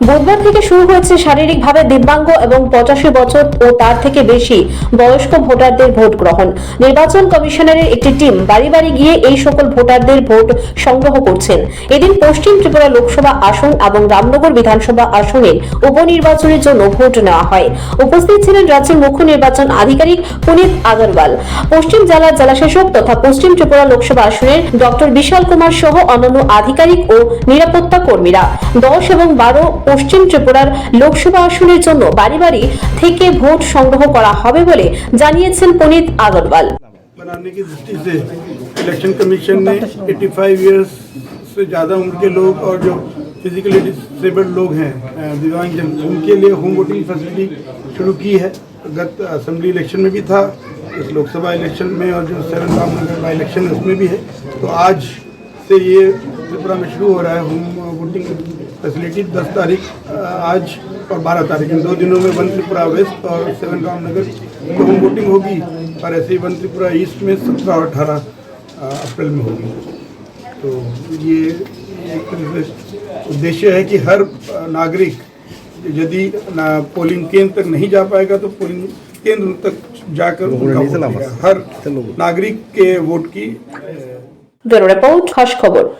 বুধবার থেকে শুরু হয়েছে শারীরিকভাবে দিব্যাঙ্গ এবং পঁচাশি বছর ও তার থেকে বেশি বয়স্ক ভোটারদের ভোট গ্রহণ। নির্বাচন কমিশনারের একটি টিম বাড়ি বাড়ি গিয়ে এই সকল ভোটারদের ভোট সংগ্রহ করছেন। এদিন পশ্চিম ত্রিপুরা লোকসভা আসন এবং রামনগর বিধানসভা আসনের উপনির্বাচনের জন্য ভোট নেওয়া হয়। উপস্থিত ছিলেন রাজ্যের মুখ্য নির্বাচন আধিকারিক পুনিত আগরওয়াল। পশ্চিম জেলার জেলাশাসক তথা পশ্চিম ত্রিপুরা লোকসভা আসনের ডক্টর বিশাল কুমার সহ অন্যান্য আধিকারিক ও নিরাপত্তা কর্মীরা। দশ এবং বারো পশ্চিম ত্রিপুরার লোকসভা আসনের জন্য বাড়ি বাড়ি থেকে ভোট সংগ্রহ করা হবে বলে জানিয়েছেন পুনিত আগরওয়াল बनाने की दृष्टि से इलेक्शन कमीशन ने 85 इयर्स से ज़्यादा उम्र के लोग और जो फिजिकली डिसेबल्ड लोग हैं अ, दिव्यांगजन उनके लिए होम वोटिंग फैसिलिटी शुरू की है गत असेंबली इलेक्शन में भी था इस लोकसभा इलेक्शन में और जो सेवन रामनगर का इलेक्शन है उसमें भी है तो आज से ये त्रिपुरा में शुरू हो रहा है होम वोटिंग फैसिलिटी दस तारीख आज और बारह तारीख। इन दो दिनों में वन त्रिपुरा वेस्ट और सेवन गाँव नगर में होम वोटिंग होगी और ऐसे ही वन त्रिपुरा ईस्ट में सत्रह और अठारह अप्रैल में होगी। तो ये एक उद्देश्य है कि हर नागरिक यदि ना पोलिंग केंद्र तक नहीं जा पाएगा तो पोलिंग केंद्र तक जाकर हर नागरिक के वोट की ब्यूरो रिपोर्ट खबर।